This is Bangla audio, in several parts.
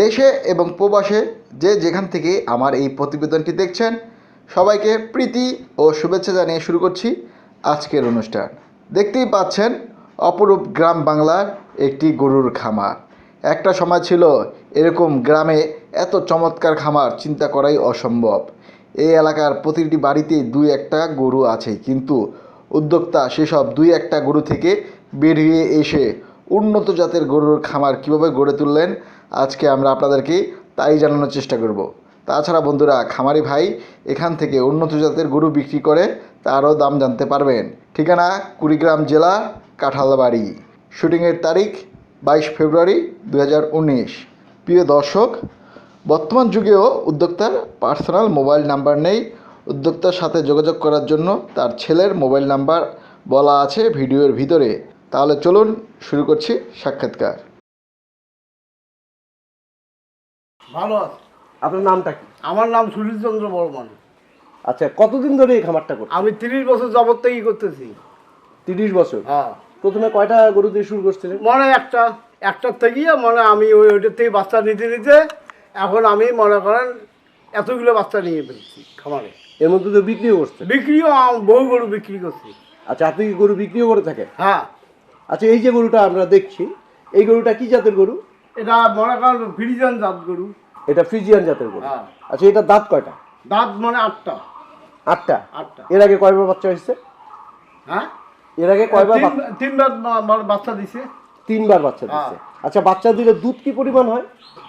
দেশে এবং প্রবাসে যে যেখান থেকে আমার এই প্রতিবেদনটি দেখছেন, সবাইকে প্রীতি ও শুভেচ্ছা জানিয়ে শুরু করছি আজকের অনুষ্ঠান। দেখতেই পাচ্ছেন, অপরূপ গ্রাম বাংলার একটি গরুর খামার। একটা সময় ছিল এরকম গ্রামে এত চমৎকার খামার চিন্তা করাই অসম্ভব। এই এলাকার প্রতিটি বাড়িতেই দুই একটা গরু আছে, কিন্তু উদ্যোক্তা সেসব দুই একটা গরু থেকে বেরিয়ে এসে উন্নত জাতের গরুর খামার কীভাবে গড়ে তুললেন? আজকে আমরা আপনাদেরকে তাই জানানোর চেষ্টা করব। তাছাড়া বন্ধুরা, খামারি ভাই এখান থেকে উন্নত জাতের গরু বিক্রি করে তারও দাম জানতে পারবেন। ঠিকানা কুড়িগ্রাম জেলা কাঁঠালবাড়ি। শুটিংয়ের তারিখ বাইশ ফেব্রুয়ারি দু হাজার উনিশ। প্রিয় দর্শক, বর্তমান যুগেও উদ্যোক্তার পার্সোনাল মোবাইল নাম্বার নেই। উদ্যোক্তার সাথে যোগাযোগ করার জন্য তার ছেলের মোবাইল নাম্বার বলা আছে ভিডিওর ভিতরে। তাহলে চলুন শুরু করছি সাক্ষাৎকার। ভালো আপনার নামটা কি? আমার নাম সুশীলচন্দ্র বর্মন। আচ্ছা কতদিন ধরে এই খামারটা করছেন? আমি তিরিশ বছর যাবত থেকে করতেছি। তিরিশ বছর? হ্যাঁ। প্রথমে কয়টা গরু দিয়ে শুরু করছিলেন? মনে একটা একটার থেকে মনে আমি ওই ওইটার থেকে বাচ্চা নিতে নিতে এখন আমি মনে করেন এতগুলো বাচ্চা নিয়ে ফেলছি খামারে। এর মধ্যে তো বিক্রিও করছেন? বিক্রিও আম- বহু গরু বিক্রি করছি। আচ্ছা আপনি কি গরু বিক্রিও করে থাকেন? হ্যাঁ। আচ্ছা এই যে গরুটা আমরা দেখছি এই গরুটা কি জাতের গরু? এটা মনে করেন ফ্রিজান জাত গরু। এটা ফ্রিজিয়ান জাতের গরু। হ্যাঁ। আচ্ছা এটা দাঁত কয়টা? দাঁত মানে আটটা। আটটা? আটটা। এর আগে কয়বার বাচ্চা হয়েছে? হ্যাঁ? এর আগে কয়বার তিনবার বাচ্চা দিছে। তিনবার বাচ্চা দিচ্ছে আচ্ছা বাচ্চা দিলে দুধ কি পরিমাণ হয়?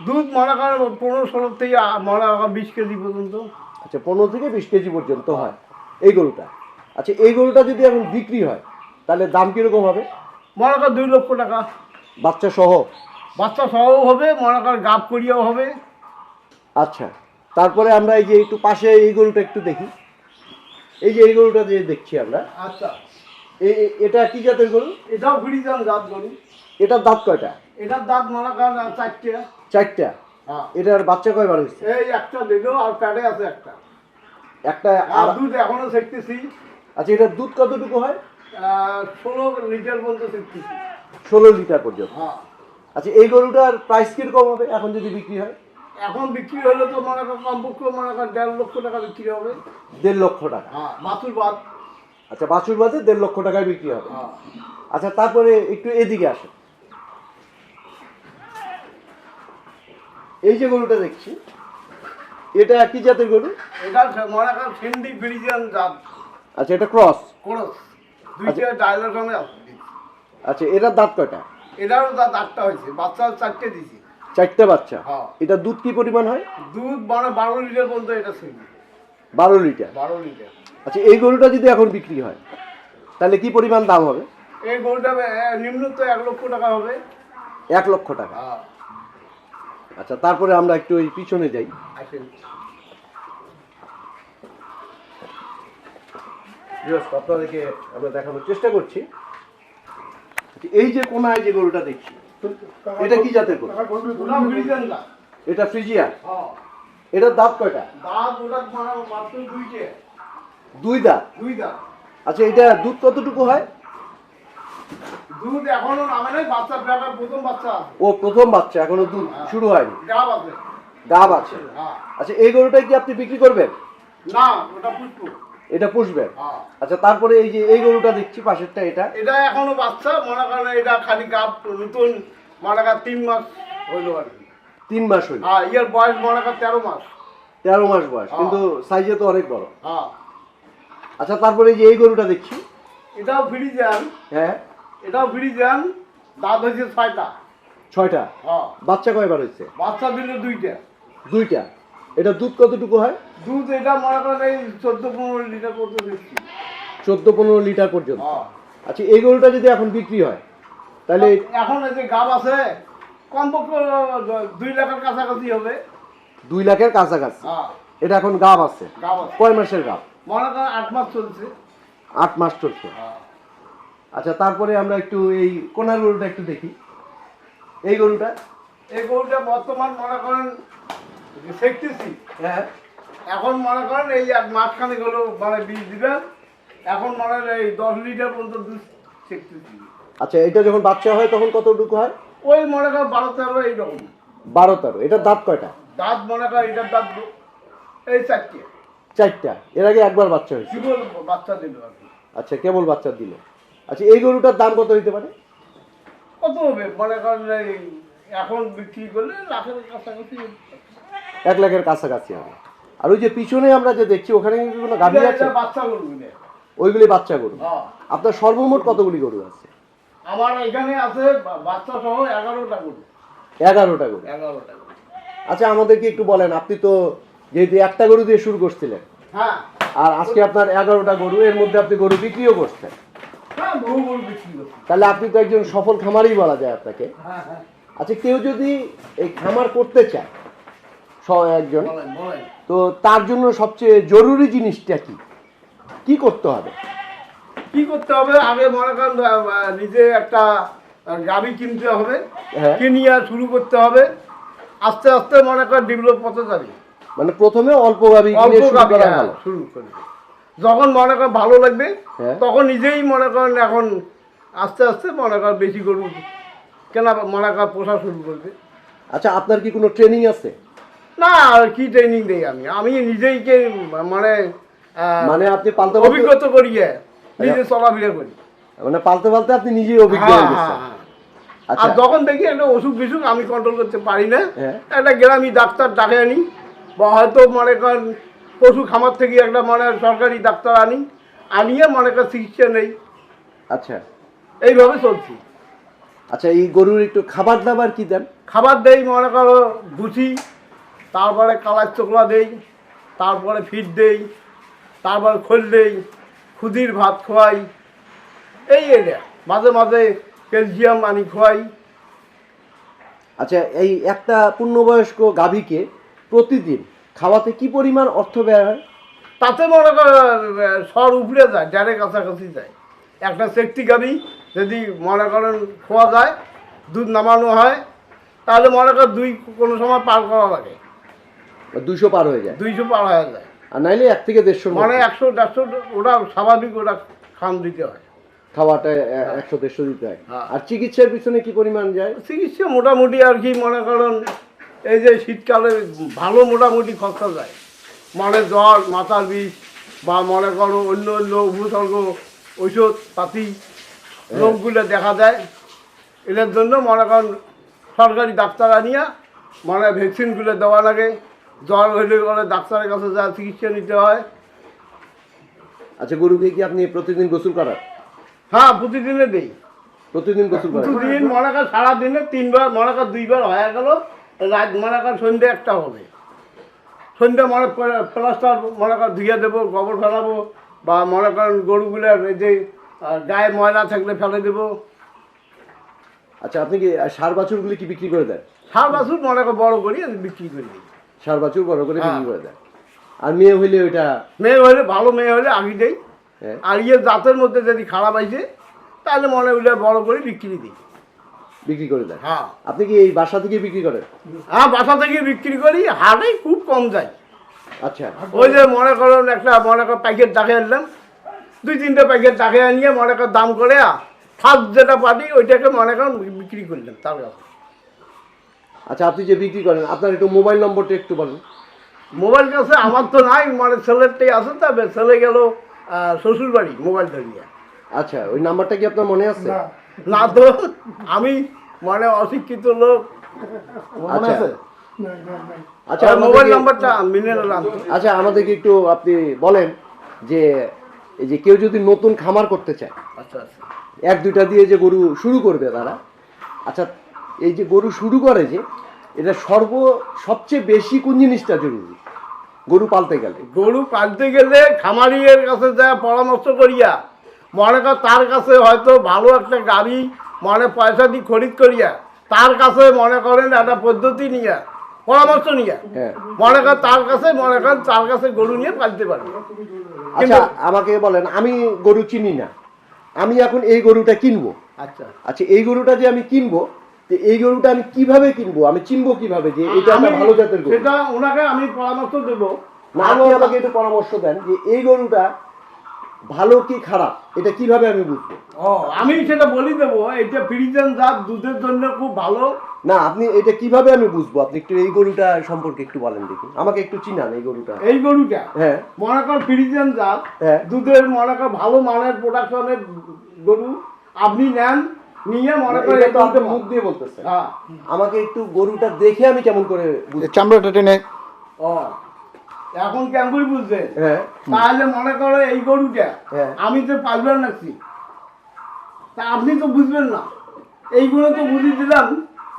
দুধ মনে করেন পনেরো ষোলো থেকে মনে করেন বিশ কেজি পর্যন্ত। আচ্ছা পনেরো থেকে বিশ কেজি পর্যন্ত হয় এই গরুটা। আচ্ছা এই গরুটা যদি এখন বিক্রি হয় তাহলে দাম কীরকম হবে? মনে করেন দুই লক্ষ টাকা। বাচ্চা সহ? বাচ্চা সহ হবে মনে করেন গাপ করিয়াও হবে। আচ্ছা তারপরে আমরা এই যে একটু পাশে এই গরুটা একটু দেখি। এই যে এই গরুটা যে দেখছি আমরা। আচ্ছা। এটা কি জাতের গরু? এটাও ঘুরি যান জাত গরু। এটার দাঁত কয়টা? এটার দাঁত মনে করেন চারটে। চারটা? হ্যাঁ। এটার বাচ্চা কয়বার হয়েছে? এই একটা দিল আর প্যাডে আছে একটা। একটা আর আর দুধ এখনও শিখতেছি আচ্ছা এটার দুধ কতটুকু হয়? ষোলো লিটার পর্যন্ত ষোলো লিটার পর্যন্ত? হ্যাঁ। আচ্ছা এই গরুটার প্রাইস কীরকম হবে? এখন যদি বিক্রি হয়? এখন বিক্রি হলে তো মনে করেন কমপক্ষে মনে করেন দেড় লক্ষ টাকা বিক্রি হবে। দেড় লক্ষ টাকা? হ্যাঁ বাছুর বাদ। আচ্ছা বাছুর বাদে দেড় লক্ষ টাকায় বিক্রি হবে। হ্যাঁ। আচ্ছা তারপরে একটু এদিকে আসে এই যে গরুটা দেখছি এটা কি জাতের গরু? এটা মনে করেন সিন্ডি ফ্রিজিয়ান জাত। আচ্ছা এটা ক্রস করস দুইটা ডায়লের সঙ্গে আচ্ছা এটার দাঁত কয়টা? এটারও দাঁত আটটা হয়েছে। বাচ্চা চারটে দিছি চারটে বাচ্চা? হ্যাঁ। এটা দুধ কি পরিমাণ হয়? দুধ মানে বারো লিটার পর্যন্ত এটা ছিল বারো লিটার? বারো লিটার। আচ্ছা এই গরুটা যদি এখন বিক্রি হয় তাহলে কি পরিমাণ দাম হবে? এই গরুটা এ, নিম্নত এক লক্ষ টাকা হবে। এক লক্ষ টাকা। হ্যাঁ। আচ্ছা তারপরে আমরা একটু ওই পিছনে যাই। আপনাদেরকে আমরা দেখানোর চেষ্টা করছি। এই যে কোনায় যে গরুটা দেখছি এটা কি জাতের গরু? এটা ফ্রিজিয়া এটার দাঁত কয়টা? দুই দাঁত। দুই দাঁত আচ্ছা এটা দুধ কতটুকু হয়? দুধ এখনও নামে নাই বাচ্চা প্রথম বাচ্চা ও প্রথম বাচ্চা এখনও দুধ শুরু হয়নি। গাব আছে। গাব আছে। আচ্ছা এই গরুটা কি আপনি বিক্রি করবেন? না ওটা পুষ্প এটা পুষবেন। হ্যাঁ। আচ্ছা তারপরে এই যে এই গরুটা দেখছি পাশেরটা এটা। এটা এখনও বাচ্চা মনে করেন এটা খালি গাব নতুন মনে করেন তিন মাস। হইল আর তিন মাস হইল। হ্যাঁ ইয়ার বয়স মনে করেন তেরো মাস। তেরো মাস বয়স হ্যাঁ। কিন্তু সাইজে তো অনেক বড়। হ্যাঁ। আচ্ছা তারপরে এই যে এই গরুটা দেখছি। এটাও ফ্রি যান হ্যাঁ। এটাও ফ্রি যান দাঁত হয়েছে ছয়টা। ছয়টা? হ্যাঁ। বাচ্চা কয়বার হয়েছে? বাচ্চা দিলে দুইটা। দুইটা? এটা দুধ কতটুকু হয়? দুধ এটা মনে করেন এই চোদ্দ পনেরো লিটার পর্যন্ত চোদ্দ পনেরো লিটার পর্যন্ত। হ্যাঁ। আচ্ছা এই গরুটা যদি এখন বিক্রি হয় তাহলে এখন এই যে গাব আছে কমপক্ষে দুই লাখের কাছাকাছি হবে। দুই লাখের কাছাকাছি। হ্যাঁ। এটা এখন গাব আছে। গাব আছে। কয় মাসের গাব? মনে করেন আট মাস চলছে। আট মাস চলছে। আচ্ছা তারপরে আমরা একটু এই কোনার গরুটা একটু দেখি। এই গরুটা? এই গরুটা বর্তমান মনে করেন শিখতেছি হ্যাঁ। এখন মনে করেন এই এক মাসখানে হলো মানে বীজ দিবেন এখন মনে হয় এই দশ লিটার পর্যন্ত দুধ শিখতেছি আচ্ছা এটা যখন বাচ্চা হয় তখন কতটুকু হয়? ওই মনে করেন বারো তেরো এইরকম। বারো তেরো এটার দাঁত কয়টা? দাঁত মনে কর এটার দাঁত এই চারটে। চারটা এর আগে একবার বাচ্চা হয়েছে। বাচ্চা দিল আচ্ছা কেবল বাচ্চা দিল। আচ্ছা এই গরুটার দাম কত হইতে পারে? কত হবে? মনে করেন এই এখন বিক্রি করলে লাখের কাছাকাছি এক লাখের কাছাকাছি হবে। আর ওই যে পিছনে আমরা যে দেখছি ওখানে কিন্তু কোনো গাভী আছে? ওইগুলি বাচ্চা গরু হ্যাঁ। আপনার সর্বমোট কতগুলি গরু আছে? আমার এখানে আছে বাচ্চা সহ এগারোটা গরু। এগারোটা গরু। এগারোটা গরু। আচ্ছা আমাদেরকে একটু বলেন আপনি তো যেহেতু একটা গরু দিয়ে শুরু করছিলেন হ্যাঁ। আর আজকে আপনার এগারোটা গরু এর মধ্যে আপনি গরু বিক্রিও করছেন। হ্যাঁ তাহলে আপনি তো একজন সফল খামারই বলা যায় আপনাকে। আচ্ছা কেউ যদি এই খামার করতে চায় একজন। তো তার জন্য সবচেয়ে জরুরি জিনিসটা কি? কি করতে হবে? কি করতে হবে? আগে মনে করেন নিজে একটা গাড়ি কিনতে হবে। হ্যাঁ। কিনিয়ে শুরু করতে হবে। আস্তে আস্তে মনে করেন ডেভেলপ হতে যাবে। মানে প্রথমে অল্প কিনে অল্প হ্যাঁ, ভালো। শুরু করবে যখন মনে করেন ভালো লাগবে হ্যাঁ। তখন নিজেই মনে করেন এখন আস্তে আস্তে মনে করেন বেশি গরু কেনা মনে করেন পোষা শুরু করবে। আচ্ছা আপনার কি কোনো ট্রেনিং আছে? না আর কি ট্রেনিং দেই আমি? আমি নিজেই কে মানে মানে আপনি পালতে পালতে অভিজ্ঞতা করি নিজে চলাফেরা করি। মানে পালতে পালতে আপনি নিজেই অভিজ্ঞ হ্যাঁ, হয়ে গেছেন। হ্যাঁ। আচ্ছা। আর যখন দেখি একটা অসুখ বিসুখ আমি কন্ট্রোল করতে পারি না। একটা গ্রামী ডাক্তার ডাকে আনি বা হয়তো মনে করেন পশু খামার থেকে একটা মানে সরকারি ডাক্তার আনি আনিয়ে মনে করেন চিকিৎসা নেই। আচ্ছা। এইভাবে চলছি। আচ্ছা এই গরুর একটু খাবার দাবার কি দেন? খাবার দেই মনে করো ভুসি তারপরে কালার চোকলা দেই তারপরে ফিট দেই তারপরে খোল দেই খুদির ভাত খোয়াই। এই এটা মাঝে মাঝে ক্যালসিয়াম আনি খোয়াই। আচ্ছা এই একটা পূর্ণবয়স্ক গাভীকে প্রতিদিন খাওয়াতে কি পরিমাণ অর্থ ব্যয় হয়? তাতে মনে কর সর উপরে যায় ডারে কাছাকাছি যায়। একটা সেফটি গাড়ি যদি মনে করেন খোয়া যায় দুধ নামানো হয় তাহলে মনে কর দুই কোনো সময় পার করা লাগে। দুইশো পার হয়ে যায়। দুইশো পার হয়ে যায়। আর নাইলে এক থেকে দেড়শো মানে একশো দেড়শো ওটা স্বাভাবিক ওটা খান দিতে হয়। খাওয়াটা একশো দেড়শো দিতে হয়। হ্যাঁ। আর চিকিৎসার পিছনে কি পরিমাণ যায়? চিকিৎসা মোটামুটি আর কি মনে করেন এই যে শীতকালে ভালো মোটামুটি খরচা যায়। মানে জ্বর মাথার বিষ বা মনে করো অন্য অন্য উপসর্গ ঔষধ পাতি রোগগুলো দেখা দেয় এদের জন্য মনে করেন সরকারি ডাক্তার আনিয়া মানে ভ্যাকসিনগুলো দেওয়া লাগে। জ্বর হলে গেলে ডাক্তারের কাছে যা চিকিৎসা নিতে হয়। আচ্ছা গরুকে কি আপনি প্রতিদিন গোসল করান? হ্যাঁ প্রতিদিনে দেই। প্রতিদিন গোসল করান? প্রতিদিন মনে কর সারাদিনে তিনবার মনে কর দুইবার হয়ে গেল রাত মনে কর সন্ধ্যে একটা হবে। সন্ধ্যে মনে প্লাস্টার মনে কর ধুয়ে দেবো গোবর ফেলাবো বা মনে করেন গরুগুলোর এই যে গায়ে ময়লা থাকলে ফেলে দেবো। আচ্ছা আপনি কি সার বাছুরগুলি কি বিক্রি করে দেন? সার বাছুর মনে কর বড় করি বিক্রি করে দিই। সার বাছুর বড় করে বিক্রি হ্যাঁ। করে দেয়। আর মেয়ে হইলে ওইটা মেয়ে হইলে ভালো মেয়ে হলে আগে দেই। হ্যাঁ, আর ইয়ে জাতের মধ্যে যদি খারাপ আইছে তাহলে মনে হইলে বড় করে বিক্রি দিই। বিক্রি করে দেন হ্যাঁ। আপনি কি এই বাসা থেকে বিক্রি করেন? হ্যাঁ বাসা থেকে বিক্রি করি হাটে খুব কম যায় আচ্ছা। ওই যে মনে করুন একটা মনে কর প্যাকেট ডাকে আনলাম। দুই তিনটে প্যাকেট ডাকে আনিয়ে মনে কর দাম করে ফার্স্ট যেটা পাটি ওইটাকে মনে করেন বিক্রি করলাম তার কাছে আচ্ছা আপনি যে বিক্রি করেন আপনার একটু মোবাইল নম্বরটা একটু বলেন। মোবাইল কাছে আমার তো নাই মানে ছেলেরটাই আছে তবে ছেলে গেল শ্বশুর বাড়ি মোবাইল ধরিয়ে আচ্ছা ওই নাম্বারটা কি আপনার মনে আছে? না তো আমি মানে অশিক্ষিত লোক। আচ্ছা। আচ্ছা আচ্ছা মোবাইল নাম্বারটা নিলাম। আচ্ছা আমাদেরকে একটু আপনি বলেন যে এই যে কেউ যদি নতুন খামার করতে চায় আচ্ছা আচ্ছা। এক দুইটা দিয়ে যে গরু শুরু করবে তারা আচ্ছা এই যে গরু শুরু করে যে এটা সর্ব সবচেয়ে বেশি কোন জিনিসটা জরুরি? গরু পালতে গেলে। গরু পালতে গেলে খামারিয়ের কাছে যা পরামর্শ করিয়া মনে কর তার কাছে হয়তো ভালো একটা গাড়ি মানে পয়সা দিয়ে খরিদ করিয়া তার কাছে মনে করেন একটা পদ্ধতি নিয়ে পরামর্শ নিয়ে হ্যাঁ। মনে কর তার কাছে মনে করেন তার কাছে গরু নিয়ে পালতে পারবে। আচ্ছা আমাকে বলেন আমি গরু চিনি না। আমি এখন এই গরুটা কিনবো। আচ্ছা। আচ্ছা এই গরুটা যে আমি কিনবো তো এই গরুটা আমি কীভাবে কিনবো? আমি চিনবো কীভাবে যে এটা একটা ভালো জাতের গরু? সেটা ওনাকে আমি পরামর্শ দেবো। না আপনি আমাকে একটু পরামর্শ দেন যে এই গরুটা ভালো কি খারাপ? এটা কীভাবে আমি বুঝব? ও আমি সেটা বলি দেবো। এইটা ফ্রিজেন জাত দুধের জন্য খুব ভালো। না আপনি এটা কীভাবে আমি বুঝব? আপনি একটু এই গরুটা সম্পর্কে একটু বলেন দেখি। আমাকে একটু চিনান এই গরুটা। এই গরুটা হ্যাঁ। মনে কর ফ্রিজেন জাত। হ্যাঁ। দুধের মনে কর ভালো মানের প্রোডাকশনের গরু। আপনি নেন নিয়ে মনে করেন এটা তো আপনি মুখ দিয়ে বলতেছেন। হ্যাঁ। আমাকে একটু গরুটা দেখে আমি কেমন করে বুঝব? চামড়াটা টেনে ও এখন কেমন করে বুঝছেন হ্যাঁ। তাহলে মনে করো এই গরুটা হ্যাঁ। আমি তো পালবেন নাকি তা আপনি তো বুঝবেন না। এইগুলো তো বুঝিয়ে দিলাম।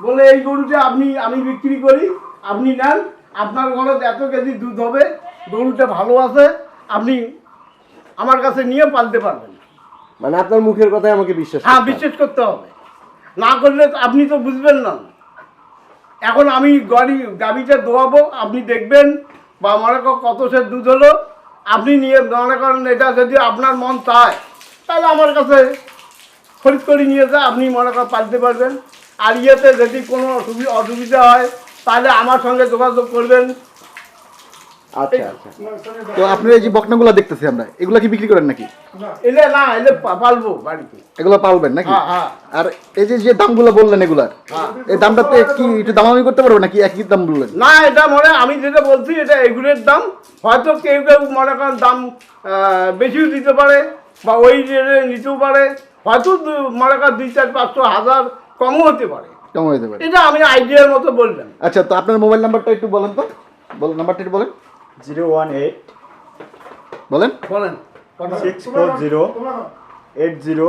বলে এই গরুটা আপনি আমি বিক্রি করি আপনি নেন। আপনার ঘরে এত কেজি দুধ হবে গরুটা ভালো আছে আপনি আমার কাছে নিয়ে পালতে পারবেন। মানে আপনার মুখের কথাই আমাকে বিশ্বাস হ্যাঁ বিশ্বাস করতে হবে। না করলে আপনি তো বুঝবেন না। এখন আমি গাড়ি গাড়িটা দোয়াবো আপনি দেখবেন বা মনে কর কত সে দুধ হলো আপনি নিয়ে মনে করেন এটা যদি আপনার মন চায় তাহলে আমার কাছে খরিদ করে নিয়ে যা আপনি মনে করেন পালতে পারবেন। আর ইয়েতে যদি কোনো অসুবিধা অসুবিধা হয় তাহলে আমার সঙ্গে যোগাযোগ করবেন। আচ্ছা তো আপনার এই যে বকনাগুলো দেখতেছি আমরা এগুলা কি বিক্রি করেন নাকি? এলে না এলে পালবো বাড়িতে। এগুলো পালবেন নাকি? আর এই যে যে দামগুলো বললেন এগুলার। এই দামটাতে কি একটু দামামি করতে পারব নাকি একই দাম বললেন? না এটা মনে আমি যেটা বলছি এটা এগুলোর দাম। হয়তো কেউ কেউ মনে করেন দাম বেশিও দিতে পারে বা ওই রেটে নিতেও পারে। হয়তো মনে করেন দুই চার পাঁচশো হাজার কমও হতে পারে। কেমন হতে পারে। এটা আমি আইডিয়ার মতো বললাম। আচ্ছা তো আপনার মোবাইল নাম্বারটা একটু বলেন তো। বলেন নাম্বারটা একটু বলেন। জিরো ওয়ান এইট বলেন। বলেন। Six four zero eight zero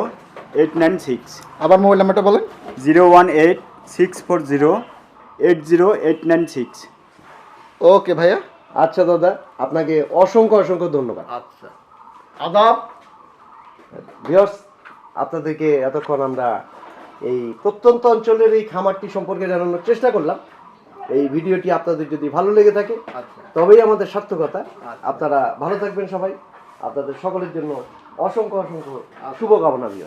eight nine six আবার মোবাইল নাম্বারটা বলেন। Zero one eight six four zero eight zero eight nine six okay ভাইয়া। আচ্ছা দাদা আপনাকে অসংখ্য অসংখ্য ধন্যবাদ। আচ্ছা। আদাব। ভিউয়ার্স আপনাদেরকে এতক্ষণ আমরা এই প্রত্যন্ত অঞ্চলের এই খামারটি সম্পর্কে জানানোর চেষ্টা করলাম। এই ভিডিওটি আপনাদের যদি ভালো লেগে থাকে আচ্ছা। তবেই আমাদের সার্থকতা। আপনারা ভালো থাকবেন সবাই। আপনাদের সকলের জন্য অসংখ্য অসংখ্য শুভকামনা দিয়ে